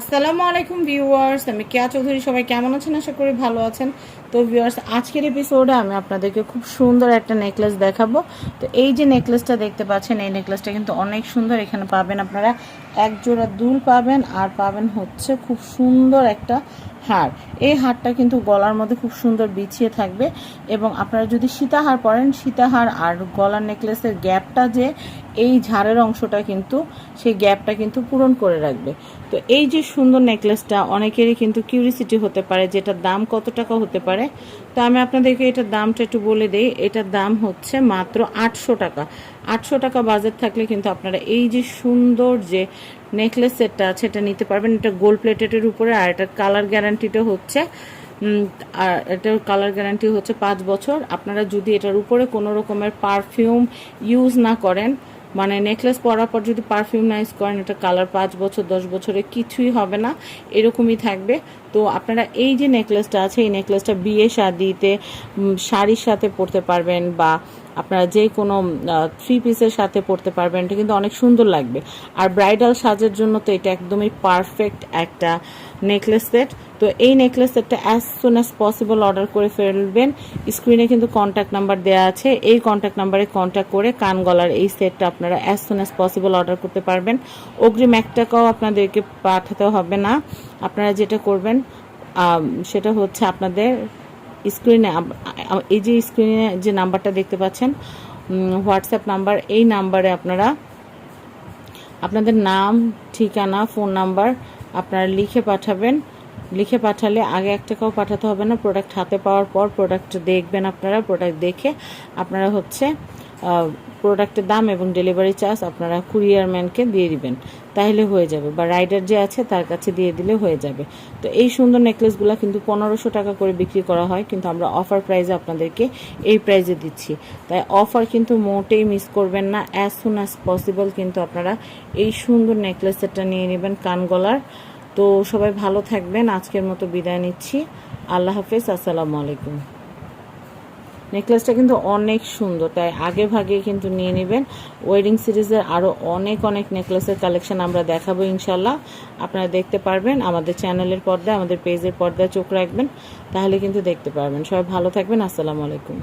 আসসালামু আলাইকুম ভিউয়ার্স, আমি কেয়া চৌধুরী, সবাই কেমন আছেন? আশা করি ভালো আছেন। তো ভিউয়ার্স, আজকের এপিসোডে আমি আপনাদেরকে খুব সুন্দর একটা নেকলেস দেখাবো। তো এই যে নেকলেসটা দেখতে পাচ্ছেন, এই নেকলেসটা কিন্তু অনেক সুন্দর। এখানে পাবেন আপনারা এক জোড়া দুল পাবেন, আর পাবেন হচ্ছে খুব সুন্দর একটা হার। এই হারটা কিন্তু গলার মধ্যে খুব সুন্দর বিছিয়ে থাকবে। এবং আপনারা যদি সীতাহার পরেন, সীতাহার আর গলার নেকলেসের গ্যাপটা যে এই ঝাড়ের অংশটা কিন্তু সেই গ্যাপটা কিন্তু পূরণ করে রাখবে। তো এই যে সুন্দর নেকলেসটা অনেকেরই কিন্তু কিউরিসিটি হতে পারে যেটার দাম কত টাকা হতে পারে। তো আমি আপনাদেরকে এটার দামটা একটু বলে দিই, এটার দাম হচ্ছে মাত্র আটশো টাকা। আটশো টাকা বাজেট থাকলে কিন্তু আপনারা এই যে সুন্দর যে নেকলেস সেটটা আছে, এটা নিতে পারবেন। এটা গোল্ড প্লেটেডের উপরে আর এটার কালার গ্যারান্টিটা হচ্ছে আর এটার কালার গ্যারান্টি হচ্ছে পাঁচ বছর। আপনারা যদি এটার উপরে কোনো রকমের পারফিউম ইউজ না করেন মানে নেকলেস পরার পর যদি পারফিউম নাইস করেন, এটা কালার পাঁচ বছর, দশ বছরে কিছুই হবে না। এরকমই থাকবে। তো আপনারা এই যে নেকলেসটা আছে, এই নেকলেসটা বিয়ে শাদিতে শাড়ির সাথে পরতে পারবেন বা আপনারা যে কোনো থ্রি পিসের সাথে পরতে পারবেন, এটা কিন্তু অনেক সুন্দর লাগবে। আর ব্রাইডাল সাজের জন্য তো এটা একদমই পারফেক্ট একটা নেকলেস সেট তো এই নেকলেস সেটটা as soon as possible order করে ফেলবেন। স্ক্রিনে কিন্তু কন্ট্যাক্ট নাম্বার দেওয়া আছে। এই কন্ট্যাক্ট নাম্বারে কন্ট্যাক্ট করে কান গলার এই সেটটা আপনারা as soon as possible order করতে পারবেন। অগ্রিম এক টাকাও আপনাদেরকে পাঠাতে হবে না। আপনারা যেটা করবেন সেটা হচ্ছে আপনাদের স্ক্রিনে এই যে স্ক্রিনে যে নাম্বারটা দেখতে পাচ্ছেন হোয়াটসঅ্যাপ নাম্বার, এই নাম্বারে আপনারা আপনাদের নাম, ঠিকানা, ফোন নাম্বার আপনারা লিখে পাঠাবেন। লিখে পাঠালে আগে এক টাকাও পাঠাতে হবে না। প্রোডাক্ট হাতে পাওয়ার পর প্রোডাক্ট দেখবেন আপনারা প্রোডাক্ট দেখে আপনারা হচ্ছে প্রোডাক্টের দাম এবং ডেলিভারি চার্জ আপনারা কুরিয়ার ম্যানকে দিয়ে দিবেন। তাহলে হয়ে যাবে বা রাইডার যে আছে তার কাছে দিয়ে দিলে হয়ে যাবে। তো এই সুন্দর নেকলেসগুলো কিন্তু পনেরোশো টাকা করে বিক্রি করা হয়, কিন্তু আমরা অফার প্রাইজে আপনাদেরকে এই প্রাইজে দিচ্ছি। তাই অফার কিন্তু মোটেই মিস করবেন না। অ্যাজ সুন অ্যাজ পসিবল কিন্তু আপনারা এই সুন্দর নেকলেস সেটটা নিয়ে নেবেন কানগলার তো সবাই ভালো থাকবেন। আজকের মতো বিদায় নিচ্ছি। আল্লাহ হাফেজ, আসসালামু আলাইকুম। নেকলেসটা কিন্তু অনেক সুন্দর, তাই আগে ভাগে কিন্তু নিয়ে নেবেন। ওয়েডিং সিরিজের আরও অনেক অনেক নেকলেসের কালেকশন আমরা দেখাবো ইনশাল্লাহ আপনারা দেখতে পারবেন আমাদের চ্যানেলের পর্দায়, আমাদের পেজের পর্দায় চোখ রাখবেন, তাহলে কিন্তু দেখতে পারবেন। সবাই ভালো থাকবেন, আসসালামু আলাইকুম।